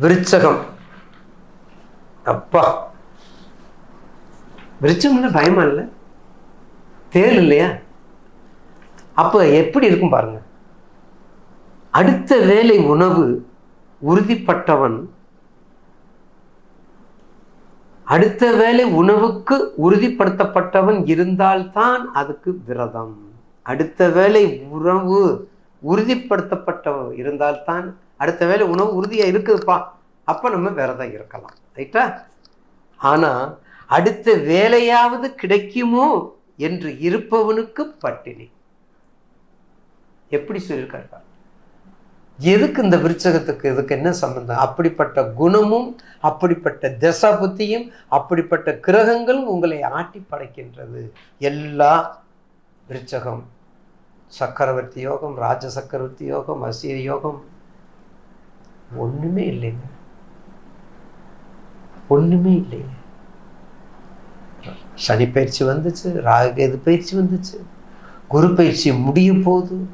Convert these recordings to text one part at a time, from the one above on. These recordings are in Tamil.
விருச்சகம். அப்பா. விருச்சம்னா பயமா இல்லை? தேல் இல்லையா? அப்போ எப்படி இருக்கும் பாருங்க. அடுத்த வேலை உணவு உறுதிப்பட்டவன். அடுத்த வேலை உணவுக்கு உறுதிப்படுத்தப்பட்டவன் இருந்தால்தான் அதுக்கு விரதம். அடுத்த வேலை உணவு உறுதிப்படுத்தப்பட்டவன் இருந்தால்தான் அடுத்த வேலை உணவு உறுதியாக இருக்குதுப்பா. அப்போ நம்ம விரதம் இருக்கலாம். ரைட்டா ஆனால் அடுத்த வேலையாவது கிடைக்குமோ என்று இருப்பவனுக்கு பட்டினி. எப்படி சொல்லியிருக்காரு எதுக்கு இந்த விருச்சகத்துக்கு இதுக்கு என்ன சம்பந்தம்? அப்படிப்பட்ட குணமும் அப்படிப்பட்ட தசா புத்தியும் அப்படிப்பட்ட கிரகங்களும் உங்களை ஆட்டி படைக்கின்றது. எல்லா விருச்சகம். சக்கரவர்த்தி யோகம் ராஜ சக்கரவர்த்தி யோகம் அசீர் யோகம் ஒன்றுமே இல்லைங்க. ஒண்ணுமே இல்லைங்க. சனி பயிற்சி வந்துச்சு ராகுகேது பயிற்சி வந்துச்சு. குரு பயிற்சி முடிய போது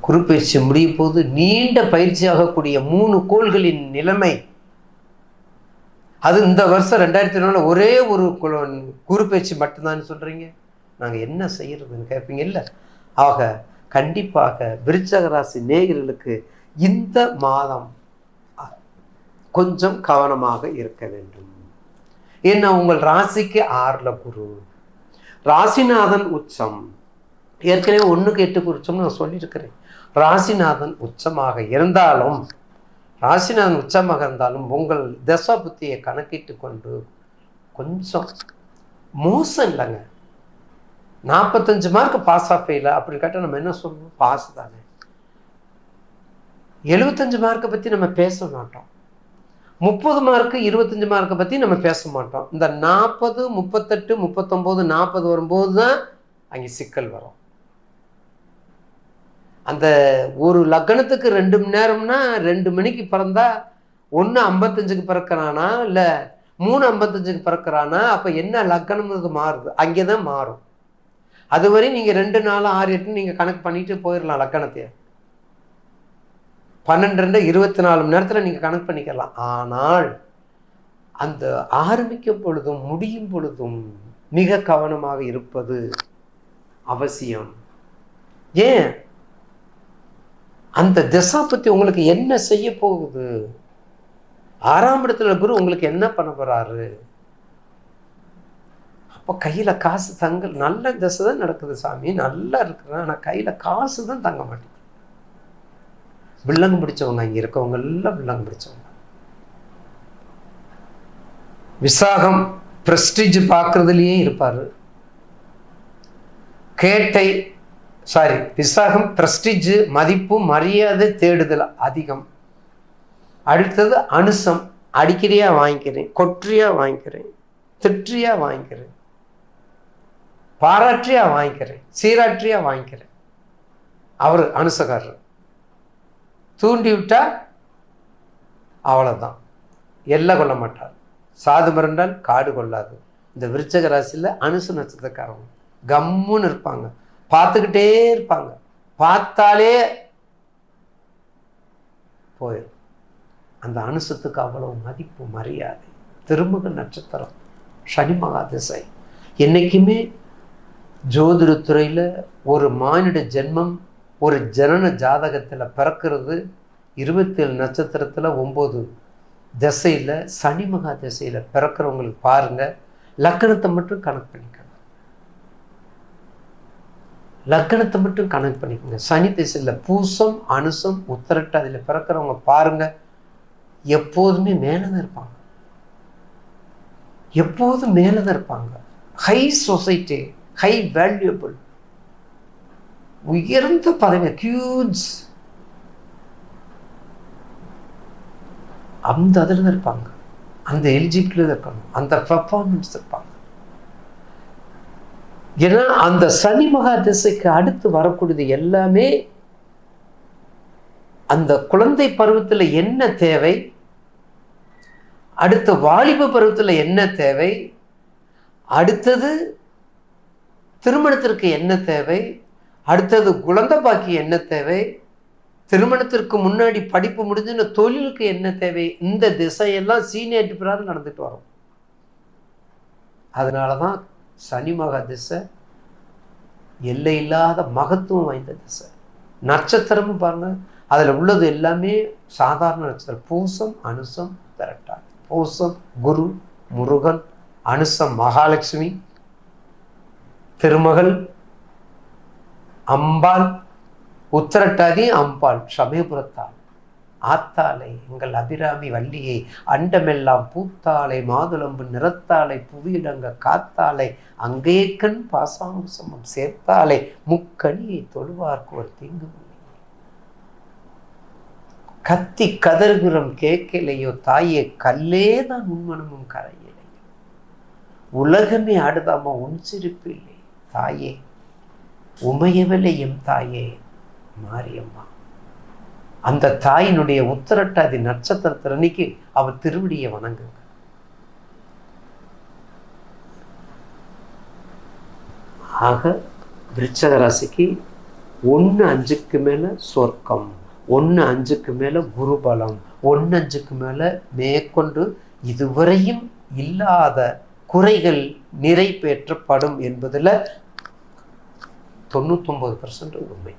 குரு பயிற்சி முடிய போது நீண்ட பயிற்சியாகக்கூடிய மூணு கோள்களின் நிலைமை. அது இந்த வருஷம் ரெண்டாயிரத்தி இருபதுல ஒரே ஒரு குரு பயிற்சி மட்டும்தான் சொல்றீங்க. நாங்க என்ன செய்யறதுன்னு கேட்பீங்க இல்லை? ஆக கண்டிப்பாக விருச்சகராசி நேயர்களுக்கு இந்த மாதம் கொஞ்சம் கவனமாக இருக்க வேண்டும். ஏன்னா உங்கள் ராசிக்கு ஆறுல குரு. ராசிநாதன் உச்சம். ஏற்கனவே ஒன்றுக்கு எட்டுக்கு உச்சம்னு நான் சொல்லியிருக்கிறேன். ராசிநாதன் உச்சமாக இருந்தாலும் ராசிநாதன் உச்சமாக இருந்தாலும் உங்கள் தசா புத்தியை கணக்கிட்டு கொண்டு கொஞ்சம் மோசம் இல்லைங்க. நாற்பத்தஞ்சு மார்க் பாஸ் ஆஃப் ஃபெயில் அப்படி கேட்டால் நம்ம என்ன சொல்லுவோம்? பாஸ் தானே. எழுபத்தஞ்சு மார்க்கை பற்றி நம்ம பேச மாட்டோம். முப்பது மார்க்கு இருபத்தஞ்சு மார்க்கை பற்றி நம்ம பேச மாட்டோம். இந்த நாற்பது முப்பத்தெட்டு முப்பத்தொம்போது நாற்பது வரும்போது தான் அங்கே சிக்கல் வரும். அந்த ஒரு லக்னத்துக்கு ரெண்டு மணி நேரம்னா ரெண்டு மணிக்கு பிறந்தா ஒன்று ஐம்பத்தஞ்சுக்கு பிறக்கிறானா? இல்லை மூணு ஐம்பத்தஞ்சுக்கு பிறக்கிறானா? அப்போ என்ன லக்னம் மாறுது? அங்கே தான் மாறும். அதுவரை நீங்கள் ரெண்டு நாலு ஆறு எட்டுன்னு நீங்கள் கணக்கு பண்ணிட்டு போயிடலாம் லக்கணத்தையே பன்னெண்டு இருபத்தி நாலு மணி நேரத்தில் நீங்கள் கணக்கு பண்ணிக்கலாம். ஆனால் அந்த ஆரம்பிக்கும் பொழுதும் முடியும் பொழுதும் மிக கவனமாக இருப்பது அவசியம். ஏன்? அந்த திசா பற்றி உங்களுக்கு என்ன செய்ய போகுது? ஆறாம் இடத்துல குரு உங்களுக்கு என்ன பண்ண போகிறாரு அப்போ கையில் காசு தங்க நல்ல திசை தான் நடக்குது சாமி. நல்லா இருக்கிறேன் ஆனால் கையில் காசு தான் தங்க மாட்டேன் வில்லங்கு பிடிச்சவங்க இங்க இருக்கவங்க எல்லாம் வில்லங்கு பிடிச்சவங்க. விசாகம் பிரஸ்டீஜ் பார்க்கறதுலயே இருப்பார். கேட்டை சாரி விசாகம் பிரஸ்டீஜ் மதிப்பு மரியாதை தேடுதல் அதிகம். அடுத்தது அனுசம் அடிக்கடியா வாங்கிக்கிறேன் கொற்றியா வாங்கிக்கிறேன் திற்றியா வாங்கிக்கிறேன் பாராற்றியா வாங்கிக்கிறேன் சீராற்றியா வாங்கிக்கிறேன். அவர் அனுசகாரர். தூண்டி விட்டா அவ்வளவுதான். எல்லை கொள்ள மாட்டார். சாது மிரண்டால் காடு கொள்ளாது. இந்த விருச்சக ராசியில் அனுசு நட்சத்திரக்காரங்க கம்முன்னு இருப்பாங்க. பார்த்துக்கிட்டே இருப்பாங்க. பார்த்தாலே போயிடும் அந்த அனுசத்துக்கு அவ்வளவு மதிப்பு மரியாதை. திருமுக நட்சத்திரம். சனி மகா திசை என்னைக்குமே ஜோதிடத்துறையில் ஒரு மானிட ஜென்மம் ஒரு ஜனன ஜாதகத்தில் பிறக்கிறது இருபத்தேழு நட்சத்திரத்தில் ஒம்பது திசையில் சனி மகா திசையில் பிறக்கிறவங்களுக்கு பாருங்க. லக்கணத்தை மட்டும் கணக்கு பண்ணிக்கணும் லக்கணத்தை மட்டும் கணக்கு பண்ணிக்கோங்க. சனி திசையில் பூசம் அனுசம் உத்தரட்டு அதில் பிறக்கிறவங்க பாருங்க. எப்போதுமே மேலே தான் இருப்பாங்க. எப்போதும் மேலே தான் இருப்பாங்க. ஹை சொசைட்டி ஹை வேல்யூபிள் உயர்ந்த பதவி ஹியூஜ் அந்த அதில் தான் இருப்பாங்க. அந்த எலிஜிபிலிட்டி தான் இருப்பாங்க. அந்த பர்ஃபார்மன்ஸ் இருப்பாங்க. ஏன்னா அந்த சனி மகா திசைக்கு அடுத்து வரக்கூடியது எல்லாமே அந்த குழந்தை பருவத்தில் என்ன தேவை? அடுத்த வாலிப பருவத்தில் என்ன தேவை? அடுத்தது திருமணத்திற்கு என்ன தேவை? அடுத்தது குழந்தை பாக்கி என்ன தேவை? திருமணத்திற்கு முன்னாடி படிப்பு முடிஞ்சுன்னு தொழிலுக்கு என்ன தேவை? இந்த திசையெல்லாம் சீனியர் பிரகாரம் நடந்துட்டு வரும். அதனால தான் சனி மகா திசை எல்லை இல்லாத மகத்துவம் வாய்ந்த திசை. நட்சத்திரமும் பாருங்க அதில் உள்ளது எல்லாமே சாதாரண நட்சத்திரம். பூசம் அனுசம் திரட்டா பூசம் குரு முருகன் அனுசம் மகாலட்சுமி திருமகள் அம்பாள் உத்திரட்டாதி அம்பாள் சமயபுரத்தாள் ஆத்தாளை எங்கள் அபிராமி வள்ளியை அண்டமெல்லாம் பூத்தாளை மாதுளம்பு நிறத்தாளை புவியிடங்க காத்தாளை அங்கே கண் பாசாங்குசமம் சேர்த்தாலை முக்கணியை தொழுவார்க்கு ஒரு தீங்கு கத்தி கதறுகிறோம் கேட்கலையோ தாயே கல்லே தான் உண்மனமும் கரையிலையோ. உலகமே ஆடுதாமா உன் சிரிப்பு இல்லை தாயே உமையவலையும் தாயே மாரியம்மா. அந்த தாயினுடைய உத்தரட்டாதி நட்சத்திரத்தில் அன்னைக்கு அவர் திருவடியை வணங்குங்க. ஆக விருச்சக ராசிக்கு ஒன்று அஞ்சுக்கு மேலே சொர்க்கம் ஒன்று அஞ்சுக்கு மேலே குருபலம் ஒன்று அஞ்சுக்கு மேலே மேற்கொண்டு இதுவரையும் இல்லாத குறைகள் நிறைவேற்றப்படும் என்பதில் தொண்ணூத்தொம்பது பர்சன்ட் உண்மை